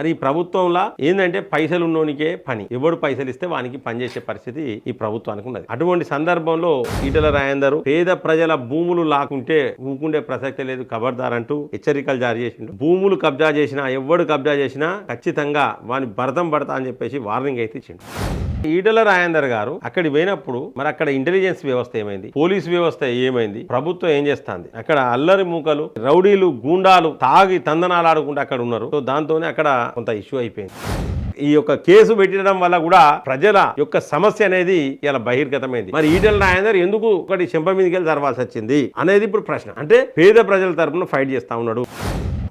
మరి ఈ ప్రభుత్వంలో ఏంటంటే పైసలు ఉన్నోనికే పని. ఎవడు పైసలు ఇస్తే వానికి పనిచేసే పరిస్థితి ఈ ప్రభుత్వానికి ఉన్నది. అటువంటి సందర్భంలో ఈటల రాయందరు పేద ప్రజల భూములు లాకుంటే ఊకుండే ప్రసక్తి లేదు ఖబర్దార్ అంటూ హెచ్చరికలు జారీ చేసిండు. భూములు కబ్జా చేసినా ఎవడు కబ్జా చేసినా ఖచ్చితంగా వాని భరతం పడతా అని చెప్పేసి వార్నింగ్ అయితే ఇచ్చిండు. ఈడల రాయందర్ గారు అక్కడికి పోయినప్పుడు మరి అక్కడ ఇంటెలిజెన్స్ వ్యవస్థ ఏమైంది? పోలీస్ వ్యవస్థ ఏమైంది? ప్రభుత్వం ఏం చేస్తుంది? అక్కడ అల్లరి మూకలు రౌడీలు గూండాలు తాగి తందనాలు ఆడుకుంటూ అక్కడ ఉన్నారు. సో దాంతోనే అక్కడ కొంత ఇష్యూ అయిపోయింది. ఈ యొక్క కేసు పెట్టడం వల్ల కూడా ప్రజల యొక్క సమస్య అనేది ఇలా బహిర్గతమైంది. మరి ఈటల నాయందర్ ఎందుకు ఒకటి చెంప మీదకి వెళ్ళి జరవాల్సి వచ్చింది అనేది ఇప్పుడు ప్రశ్న. అంటే పేద ప్రజల తరపున ఫైట్ చేస్తా ఉన్నాడు.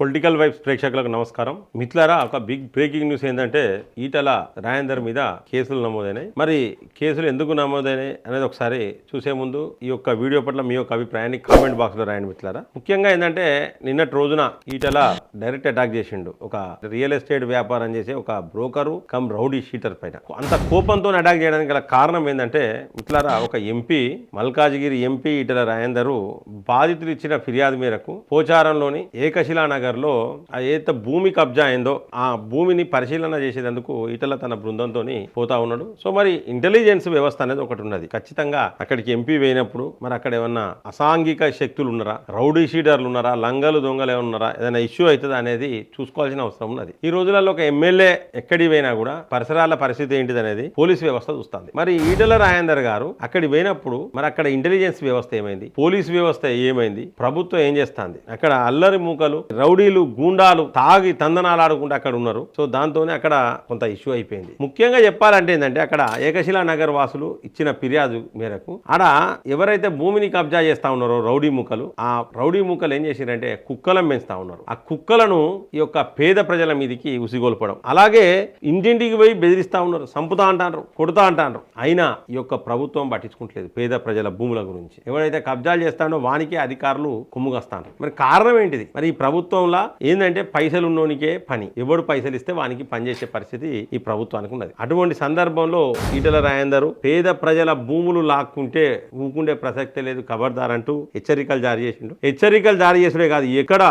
పొలిటికల్ వైబ్స్ ప్రేక్షకులకు నమస్కారం. మిత్లారా ఒక బిగ్ బ్రేకింగ్ న్యూస్ ఏంటంటే ఈటల రాయందర్ మీద కేసులు నమోదైనాయి. మరి కేసులు ఎందుకు నమోదైనాయి అనేది ఒకసారి చూసే ముందు ఈ యొక్క వీడియో పట్ల మీ యొక్క అభిప్రాయాన్ని కామెంట్ బాక్స్లో రాయండి మిత్లారా ముఖ్యంగా ఏంటంటే నిన్నటి రోజున ఈటల డైరెక్ట్ అటాక్ చేసిండు. ఒక రియల్ ఎస్టేట్ వ్యాపారం చేసే ఒక బ్రోకరు కమ్ రౌడీ షీటర్ పైన. అంత కోపంతో అటాక్ చేయడానికి గల కారణం ఏంటంటే మిత్లారా ఒక ఎంపీ మల్కాజ్గిరి ఎంపీ ఈటల రాయందరు బాధితులు ఇచ్చిన ఫిర్యాదు మేరకు పోచారంలోని ఏకశిలా నగర్ లో ఏదైతే ఏత భూమి కబ్జా అయిందో ఆ భూమిని పరిశీలన చేసేందుకు ఇటల తన బృందంతో పోతా ఉన్నాడు. సో మరి ఇంటెలిజెన్స్ వ్యవస్థ అనేది ఒకటి ఉన్నది. ఖచ్చితంగా అక్కడికి ఎంపీ పోయినప్పుడు మరి అక్కడ ఏమన్నా అసాంఘిక శక్తులు ఉన్నారా? రౌడీ షీడర్లు ఉన్నారా? లంగలు దొంగలు ఏమన్నారా ఉన్నారా? ఏదైనా ఇష్యూ అవుతుందా అనేది చూసుకోవాల్సిన అవసరం ఉన్నది. ఈ రోజులలో ఒక ఎమ్మెల్యే ఎక్కడికి పోయినా కూడా పరిసరాల పరిస్థితి ఏంటిది అనేది పోలీస్ వ్యవస్థ చూస్తుంది. మరి ఈటల రాయందర్ గారు అక్కడికి పోయినప్పుడు మరి అక్కడ ఇంటెలిజెన్స్ వ్యవస్థ ఏమైంది? పోలీస్ వ్యవస్థ ఏమైంది? ప్రభుత్వం ఏం చేస్తుంది? అక్కడ అల్లరి మూకలు రౌడీలు గూండాలు తాగి తందనాలు ఆడుకుంటూ అక్కడ ఉన్నారు. సో దాంతోనే అక్కడ కొంత ఇష్యూ అయిపోయింది. ముఖ్యంగా చెప్పాలంటే ఏంటంటే అక్కడ ఏకశిలా నగర్ వాసులు ఇచ్చిన ఫిర్యాదు మేరకు ఆడ ఎవరైతే భూమిని కబ్జా చేస్తా ఉన్నారో రౌడీ ముక్కలు ఆ రౌడీ ముక్కలు ఏం చేసిరంటే కుక్కలను పెంచుతా ఉన్నారు. ఆ కుక్కలను ఈ యొక్క పేద ప్రజల మీదకి ఉసిగోల్పడం. అలాగే ఇంటింటికి పోయి బెదిరిస్తా ఉన్నారు. సంపుతా అంటారు కొడుతా అంటారు అయినా ఈ యొక్క ప్రభుత్వం పట్టించుకుంటలేదు పేద ప్రజల భూముల గురించి. ఎవరైతే కబ్జాలు చేస్తాడో వానికే అధికారులు కుమ్ముగస్తాను మరి కారణం ఏంటిది? మరి ఈ ప్రభుత్వం ప్రభుత్వంలో ఏంటంటే పైసలు ఉన్నోనికే పని. ఎవడు పైసలు ఇస్తే వానికి పనిచేసే పరిస్థితి ఈ ప్రభుత్వానికి ఉన్నది. అటువంటి సందర్భంలో ఈటల రాయందరు పేద ప్రజల భూములు లాక్కుంటే ఊకుండే ప్రసక్తే లేదు ఖబర్దార్ అంటూ హెచ్చరికలు జారీ చేసిండు హెచ్చరికలు జారీ చేసుడే కాదు ఎక్కడ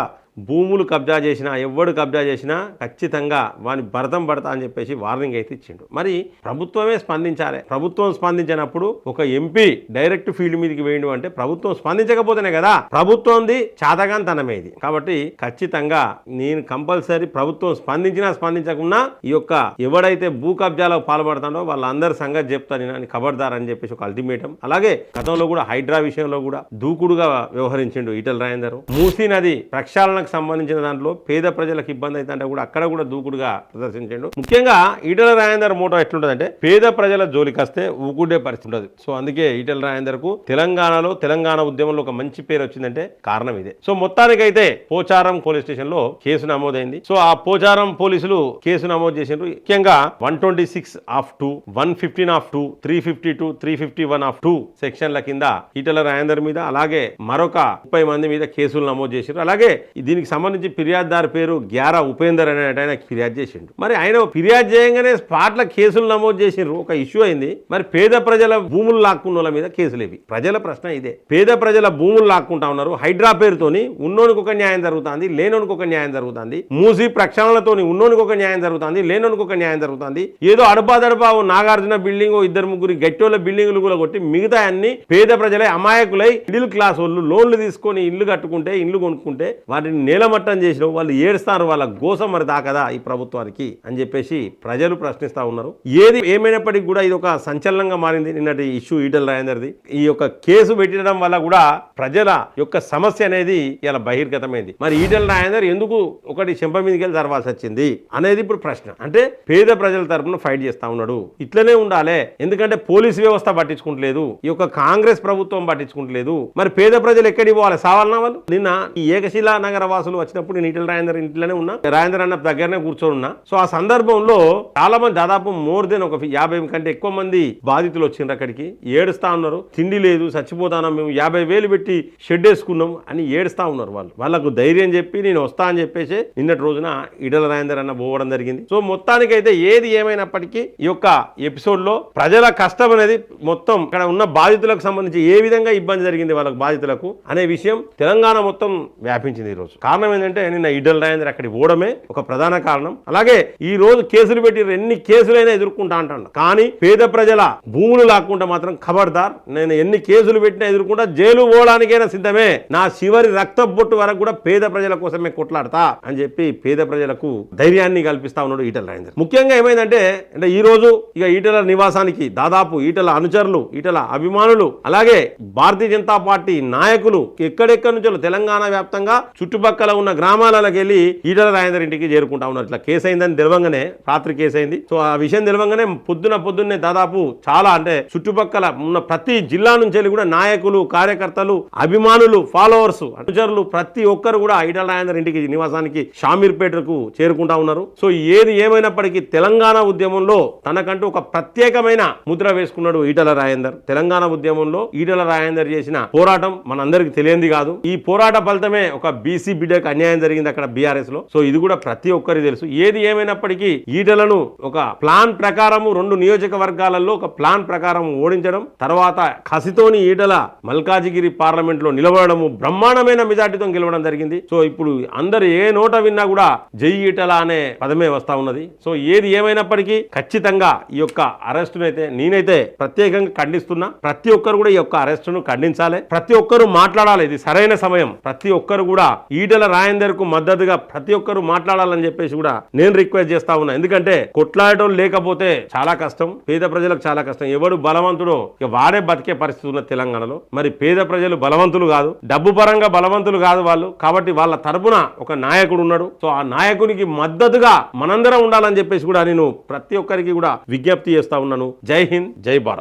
భూములు కబ్జా చేసినా ఎవడు కబ్జా చేసినా ఖచ్చితంగా వాని భరతం పడతా అని చెప్పేసి వార్నింగ్ అయితే ఇచ్చిండు. మరి ప్రభుత్వమే స్పందించాలి. ప్రభుత్వం స్పందించినప్పుడు ఒక ఎంపీ డైరెక్ట్ ఫీల్డ్ మీదకి వేయండు అంటే ప్రభుత్వం స్పందించకపోతేనే కదా. ప్రభుత్వంది చాతగాంతనమేది. కాబట్టి ఖచ్చితంగా నేను కంపల్సరీ ప్రభుత్వం స్పందించినా స్పందించకుండా ఈ యొక్క ఎవడైతే భూ కబ్జాలకు పాల్పడతాడో వాళ్ళందరి సంగతి చెప్తాను నేను అని అని చెప్పేసి ఒక అల్టిమేటం. అలాగే గతంలో కూడా హైడ్రా విషయంలో కూడా దూకుడుగా వ్యవహరించిండు ఈటల రాయందరు మూసీ నది ప్రక్షాళనకు సంబంధించిన దాంట్లో పేద ప్రజలకు ఇబ్బంది అవుతుందంటే కూడా అక్కడ కూడా దూకుడుగా ప్రదర్శించండు. ముఖ్యంగా ఈటల రాజేందర్ మోటో ఎట్లుంటుందంటే పేద ప్రజల జోలికి వస్తే ఊకుండే పరిస్థితి ఉండదు సో అందుకే ఈటల రాజేందర్కు తెలంగాణలో తెలంగాణ ఉద్యమంలో ఒక మంచి పేరు వచ్చిందంటే కారణం ఇదే. సో మొత్తానికైతే పోచారం పోలీస్ స్టేషన్లో కేసు నమోదైంది. సో ఆ పోచారం పోలీసులు కేసు నమోదు చేసిండ్రు. ముఖ్యంగా one twenty six of two one fifteen of two three fifty two three fifty one of two సెక్షన్ల కింద ఈటల రాజేందర్ మీద అలాగే మరొక ముప్పై మంది మీద కేసులు నమోదు చేసిండ్రు. అలాగే దీనికి సంబంధించి ఫిర్యాదుదారు పేరు గ్యారా ఉపేందర్ అనే ఆయన ఫిర్యాదు చేసిండు. మరి ఆయన ఫిర్యాదు చేయగానే స్పాట్ల కేసులు నమోదు చేసిండ్రు. ఒక ఇష్యూ అయింది. మరి పేద ప్రజల భూములు లాక్కున్న వాళ్ళ మీద కేసులు ఇవి. ప్రజల ప్రశ్న ఇదే. పేద ప్రజల భూములు లాక్కుంటా ఉన్నారు. హైడ్రా పేరుతోని ఉన్నోనికి ఒక న్యాయం జరుగుతుంది లేనోనికి ఒక న్యాయం జరుగుతుంది. మూసి ప్రక్షాళనతోని ఉన్నోనికి ఒక న్యాయం జరుగుతుంది లేనోనికి ఒక న్యాయం జరుగుతుంది. ఏదో అడపాదడపా ఓ నాగార్జున బిల్డింగ్ ఓ ఇద్దరు ముగ్గురు గట్టోళ్ళ బిల్డింగ్లు కూడా కొట్టి మిగతా అన్ని పేద ప్రజలే అమాయకులై మిడిల్ క్లాస్ వాళ్ళు లోన్లు తీసుకొని ఇల్లు కట్టుకుంటే ఇల్లు కొనుక్కుంటే వాటిని నేలమట్టం చేసిన వాళ్ళు ఏడుస్తారు వాళ్ళ గోసం మరి దాకదా ఈ ప్రభుత్వానికి అని చెప్పేసి ప్రజలు ప్రశ్నిస్తా ఉన్నారు. ఏది ఏమైనప్పటికీ కూడా ఇది ఒక సంచలనంగా మారింది. నిన్నటి ఇష్యూ ఈటల రాజేందర్ది. ఈ యొక్క కేసు పెట్టడం వల్ల కూడా ప్రజల యొక్క సమస్య అనేది ఇలా బహిర్గతమైంది. మరి ఈటల రాయందర్ ఎందుకు ఒకటి చెంప మీదకి వెళ్ళి జరవాల్సి వచ్చింది అనేది ఇప్పుడు ప్రశ్న. అంటే పేద ప్రజల తరపున ఫైట్ చేస్తా ఉన్నాడు. ఇట్లనే ఉండాలి. ఎందుకంటే పోలీస్ వ్యవస్థ పట్టించుకుంటలేదు. ఈ యొక్క కాంగ్రెస్ ప్రభుత్వం పట్టించుకుంటలేదు. మరి పేద ప్రజలు ఎక్కడికి పోవాలి? సావాలన్నా వాళ్ళు? నిన్న ఈ ఏకశిలా నగర వాసులు వచ్చినప్పుడు నేను ఈటల రాయందర్ ఇంట్లోనే ఉన్నా. రాయందర్ అన్న దగ్గరనే కూర్చొని ఉన్నా. సో ఆ సందర్భంలో చాలా మంది దాదాపు మోర్ దెన్ ఒక యాభై కంటే ఎక్కువ మంది బాధితులు వచ్చిండ్రు అక్కడికి. ఏడుస్తా ఉన్నారు. తిండి లేదు చచ్చిపోతానా మేము యాభై వేలు పెట్టి షెడ్ వేసుకున్నాం అని ఏడుస్తా ఉన్నారు వాళ్ళు. వాళ్ళకు ధైర్యం చెప్పి నేను వస్తా అని చెప్పేసి నిన్నటి రోజున ఇడల రాయందర్ అన్న పోవడం జరిగింది. సో మొత్తానికైతే ఏది ఏమైనప్పటికీ ఈ యొక్క ఎపిసోడ్లో ప్రజల కష్టం అనేది మొత్తం ఇక్కడ ఉన్న బాధితులకు సంబంధించి ఏ విధంగా ఇబ్బంది జరిగింది వాళ్ళకు బాధితులకు అనే విషయం తెలంగాణ మొత్తం వ్యాపించింది ఈరోజు కారణం ఏంటంటే నిన్న ఈటల రాజేందర్ అక్కడికి పోవడమే ఒక ప్రధాన కారణం. అలాగే ఈ రోజు కేసులు పెట్టి ఎన్ని కేసులైనా ఎదుర్కొంటా అంటాడు. కానీ పేద ప్రజల భూములు లాక్కుంటే మాత్రం ఖబర్దార్. నేను ఎన్ని కేసులు పెట్టినా ఎదుర్కొంటా జైలు పోవడానికైనా సిద్ధమే. నా చివరి రక్త బొట్టు వరకు కూడా పేద ప్రజల కోసమే కొట్లాడతా అని చెప్పి పేద ప్రజలకు ధైర్యాన్ని కల్పిస్తా ఉన్నాడు ఈటల రాజేందర్. ముఖ్యంగా ఏమైందంటే అంటే ఈ రోజు ఇక ఈటల నివాసానికి దాదాపు ఈటల అనుచరులు ఈటల అభిమానులు అలాగే భారతీయ జనతా పార్టీ నాయకులు ఎక్కడెక్కడి నుంచో తెలంగాణ వ్యాప్తంగా చుట్టుపక్కల ఉన్న గ్రామాలకు వెళ్ళి ఈటల రాజేందర్ ఇంటికి చేరుకుంటా ఉన్నారు. ఇట్లా కేసు అయిందని తెలవంగానే రాత్రి కేసు అయింది. సో ఆ విషయం తెలవంగానే పొద్దున పొద్దున్నే దాదాపు చాలా అంటే చుట్టుపక్కల ఉన్న ప్రతి జిల్లా నుంచి వెళ్ళి కూడా నాయకులు కార్యకర్తలు అభిమానులు ఫాలోవర్స్ అనుచరులు ప్రతి ఒక్కరు కూడా ఈటల రాజేందర్ ఇంటికి నివాసానికి షామీర్పేటకు చేరుకుంటా ఉన్నారు. సో ఏది ఏమైనప్పటికీ తెలంగాణ ఉద్యమంలో తనకంటూ ఒక ప్రత్యేకమైన ముద్ర వేసుకున్నాడు ఈటల రాజేందర్. తెలంగాణ ఉద్యమంలో ఈటల రాజేందర్ చేసిన పోరాటం మనందరికి తెలియంది కాదు. ఈ పోరాట ఫలితమే ఒక బీసీ బిడ్డకు అన్యాయం జరిగింది అక్కడ బీఆర్ఎస్లో. సో ఇది కూడా ప్రతి ఒక్కరికి తెలుసు. ఏది ఏమైనప్పటికీ ఈటలను ఒక ప్లాన్ ప్రకారము రెండు నియోజకవర్గాలలో ఒక ప్లాన్ ప్రకారం ఓడించడం తర్వాత కసితోని ఈటల మల్కాజిగిరి పార్లమెంట్లో నిలబడము బ్రహ్మాండమైన మెజార్టీతో గెలవడం జరిగింది. సో ఇప్పుడు అందరు ఏ నోట విన్నా కూడా జై ఈటల అనే పదమే వస్తా ఉన్నది. సో ఏది ఏమైనప్పటికీ ఖచ్చితంగా ఈ యొక్క అరెస్టునైతే అయితే నేనైతే ప్రత్యేకంగా ఖండిస్తున్నా. ప్రతి ఒక్కరు కూడా ఈ యొక్క అరెస్టును ఖండించాలి. ప్రతి ఒక్కరు మాట్లాడాలి. ఇది సరైన సమయం. ప్రతి ఒక్కరు కూడా ఈటల రాయందర్కు మద్దతుగా ప్రతి ఒక్కరు మాట్లాడాలని చెప్పేసి కూడా నేను రిక్వెస్ట్ చేస్తా ఉన్నా. ఎందుకంటే కొట్లాడటం లేకపోతే చాలా కష్టం పేద ప్రజలకు చాలా కష్టం. ఎవడు బలవంతుడో ఇక వాడే బతికే పరిస్థితి ఉన్న తెలంగాణలో. మరి పేద ప్రజలు బలవంతులు కాదు డబ్బు పరంగా బలవంతులు కాదు వాళ్ళు. కాబట్టి వాళ్ళ తరపున ఒక నాయకుడు ఉన్నాడు. సో ఆ నాయకునికి మద్దతుగా మనందరం ఉండాలని చెప్పేసి కూడా నేను ప్రతి ఒక్కరికి కూడా విజ్ఞప్తి చేస్తా ఉన్నాను. జై హింద్ జై భారత్.